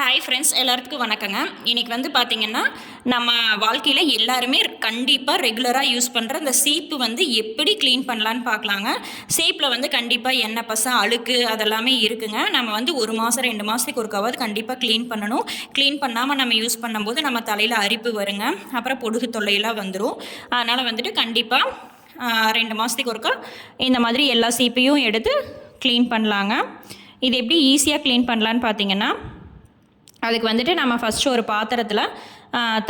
Hi friends எல்லாத்துக்கும் வணக்கங்க. இன்றைக்கி வந்து பார்த்திங்கன்னா நம்ம வாழ்க்கையில் எல்லாருமே கண்டிப்பாக ரெகுலராக யூஸ் பண்ணுற இந்த சீப்பு வந்து எப்படி க்ளீன் பண்ணலான்னு பார்க்கலாங்க சீப்பில் வந்து கண்டிப்பாக எண்ணெய் பசம் அழுக்கு அதெல்லாமே இருக்குங்க. நம்ம வந்து ஒரு மாதம் ரெண்டு மாதத்துக்கு ஒருக்காவது கண்டிப்பாக க்ளீன் பண்ணணும். க்ளீன் பண்ணாமல் நம்ம யூஸ் பண்ணும்போது நம்ம தலையில் அரிப்பு வருங்க. அப்புறம் பொடுகு தொல்லையெல்லாம் வந்துடும் அதனால் வந்துட்டு கண்டிப்பாக ரெண்டு மாதத்துக்கு ஒருக்கா இந்த மாதிரி எல்லா சீப்பையும் எடுத்து க்ளீன் பண்ணலாங்க. இது எப்படி ஈஸியாக க்ளீன் பண்ணலான்னு பார்த்தீங்கன்னா அதுக்கு வந்துட்டு நம்ம ஃபஸ்ட்டு ஒரு பாத்திரத்தில்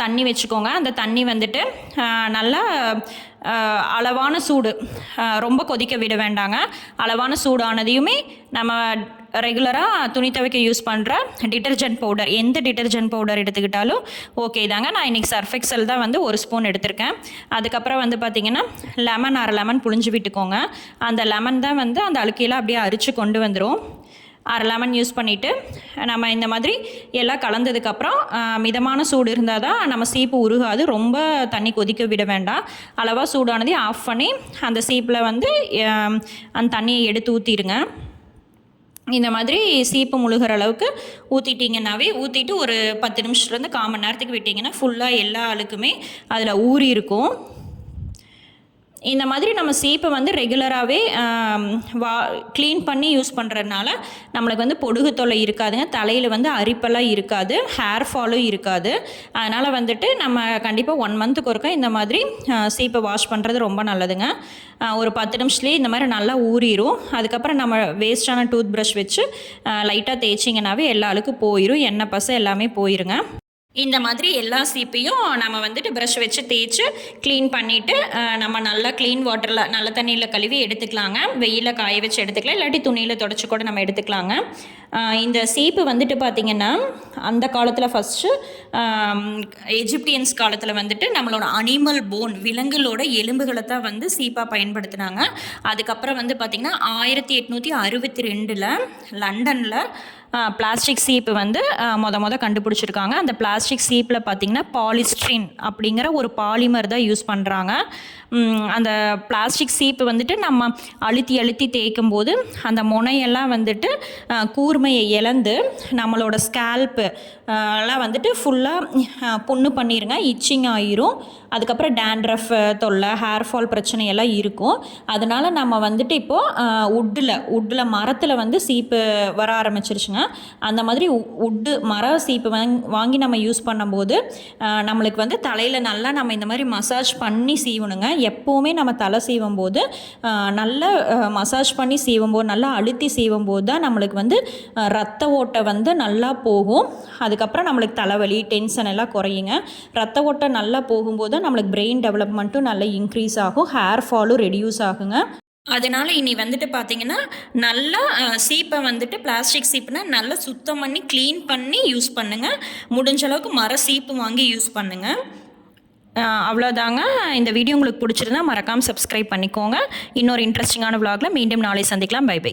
தண்ணி வச்சுக்கோங்க. அந்த தண்ணி வந்துட்டு நல்லா அளவான சூடு ரொம்ப கொதிக்க விட வேண்டாங்க. அளவான சூடானதையுமே நம்ம ரெகுலராக துணி துவைக்க யூஸ் பண்ணுற டிட்டர்ஜென்ட் பவுடர் எந்த டிட்டர்ஜென்ட் பவுடர் எடுத்துக்கிட்டாலும் ஓகே தாங்க. நான் இன்றைக்கி சர்ஃபெக்சல் தான் வந்து ஒரு ஸ்பூன் எடுத்திருக்கேன். அதுக்கப்புறம் வந்து பார்த்திங்கன்னா லெமன் அரை லெமன் புழிஞ்சு விட்டுக்கோங்க. அந்த லெமன் தான் வந்து அந்த அழுக்கையெல்லாம் அப்படியே அரிச்சு கொண்டு வந்துடும் அரை லெமன் யூஸ் பண்ணிவிட்டு நம்ம இந்த மாதிரி எல்லாம் கலந்ததுக்கப்புறம் மிதமான சூடு இருந்தால் தான் நம்ம சீப்பு உருகாது. ரொம்ப தண்ணி கொதிக்க விட வேண்டாம். அளவாக சூடானதை ஆஃப் பண்ணி அந்த சீப்பில் வந்து அந்த தண்ணியை எடுத்து ஊற்றிடுங்க இந்த மாதிரி சீப்பு முழுகிற அளவுக்கு ஊற்றிட்டிங்கன்னாவே ஊற்றிட்டு ஒரு பத்து நிமிஷத்துலேருந்து கால் மணி நேரத்துக்கு விட்டிங்கன்னா ஃபுல்லாக எல்லா ஆளுக்குமே அதில் ஊறி இருக்கும் இந்த மாதிரி நம்ம சீப்பை வந்து ரெகுலராகவே வா க்ளீன் பண்ணி யூஸ் பண்ணுறதுனால நம்மளுக்கு வந்து பொடுகு தொல்லை இருக்காதுங்க. தலையில் வந்து அரிப்பெல்லாம் இருக்காது. ஹேர் ஃபாலும் இருக்காது. அதனால் வந்துட்டு நம்ம கண்டிப்பாக ஒன் மந்த்துக்கு ஒருக்கா இந்த மாதிரி சீப்பை வாஷ் பண்ணுறது ரொம்ப நல்லதுங்க. ஒரு பத்து நிமிஷத்துலேயே இந்த மாதிரி நல்லா ஊறிடும் அதுக்கப்புறம் நம்ம வேஸ்டான டூத் ப்ரஷ் வச்சு லைட்டாக தேய்ச்சிங்கனாவே எல்லா அழுக்கும் போயிடும் எண்ணெய் பசை எல்லாமே போயிருங்க. இந்த மாதிரி எல்லா சீப்பையும் நம்ம வந்துட்டு ப்ரஷ் வச்சு தேய்ச்சி க்ளீன் பண்ணிவிட்டு நம்ம நல்லா க்ளீன் வாட்டரில் நல்ல தண்ணியில் கழுவி எடுத்துக்கலாங்க. வெயிலில் காய வச்சு எடுத்துக்கலாம். இல்லாட்டி துணியில் தொடச்சி கூட நம்ம எடுத்துக்கலாங்க. இந்த சீப்பு வந்துட்டு பார்த்திங்கன்னா அந்த காலத்தில் ஃபஸ்ட்டு எஜிப்டியன்ஸ் காலத்தில் வந்துட்டு நம்மளோட அனிமல் போன் விலங்குகளோட எலும்புகளை தான் வந்து சீப்பாக பயன்படுத்தினாங்க. அதுக்கப்புறம் வந்து பார்த்திங்கன்னா ஆயிரத்தி எட்நூற்றி அறுபத்தி ரெண்டில் லண்டனில் பிளாஸ்டிக் சீப்பு வந்து மொத மொத கண்டுபிடிச்சிருக்காங்க. அந்த பிளாஸ்டிக் சீப்பில் பார்த்தீங்கன்னா பாலிஸ்ட்ரின் அப்படிங்கிற ஒரு பாலிமர் தான் யூஸ் பண்ணுறாங்க அந்த பிளாஸ்டிக் சீப்பு வந்துட்டு நம்ம அழுத்தி அழுத்தி தேய்க்கும் போது அந்த முனையெல்லாம் வந்துட்டு கூர்மையை இழந்து நம்மளோட ஸ்கேல்ப்பு எல்லாம் வந்துட்டு ஃபுல்லாக புண்ணு பண்ணிடுங்க இச்சிங் ஆயிரும். அதுக்கப்புறம் டேண்ட்ரஃப் தொல்லை ஹேர் ஃபால் பிரச்சனை எல்லாம் இருக்கும். அதனால் நம்ம வந்துட்டு இப்போது உட்டில் உட்டில் மரத்தில் வந்து சீப்பு வர ஆரம்பிச்சிருச்சுங்க. அந்த மாதிரி உட்டு மர சீப்பு வாங்கி நம்ம யூஸ் பண்ணும்போது நம்மளுக்கு வந்து தலையில் நல்லா நம்ம இந்த மாதிரி மசாஜ் பண்ணி சீவணுங்க. எப்போவுமே நம்ம தலை சீவும் போது நல்லா மசாஜ் பண்ணி சீவும் போது நல்லா அழுத்தி சீவும் போது தான் நம்மளுக்கு வந்து ரத்த ஓட்டை வந்து நல்லா போகும். அதுக்கப்புறம் நம்மளுக்கு தலைவலி டென்ஷன் எல்லாம் குறையுங்க. ரத்த ஓட்டம் நல்லா போகும்போது நம்மளுக்கு பிரெயின் டெவலப்மெண்ட்டும் நல்லா இன்க்ரீஸ் ஆகும். ஹேர் ஃபாலும் ரெடியூஸ் ஆகுங்க. அதனால இனி வந்துட்டு பார்த்தீங்கன்னா நல்லா சீப்பை வந்துட்டு பிளாஸ்டிக் சீப்புனா நல்லா சுத்தம் பண்ணி க்ளீன் பண்ணி யூஸ் பண்ணுங்கள் முடிஞ்ச அளவுக்கு மர சீப்பு வாங்கி யூஸ் பண்ணுங்க. அவ்வளோதாங்க இந்த வீடியோ உங்களுக்கு பிடிச்சிருந்தா மறக்காமல் சப்ஸ்கிரைப் பண்ணிக்கோங்க. இன்னொரு இன்ட்ரெஸ்டிங்கான vlogல மீண்டும் நாளை சந்திக்கலாம். By by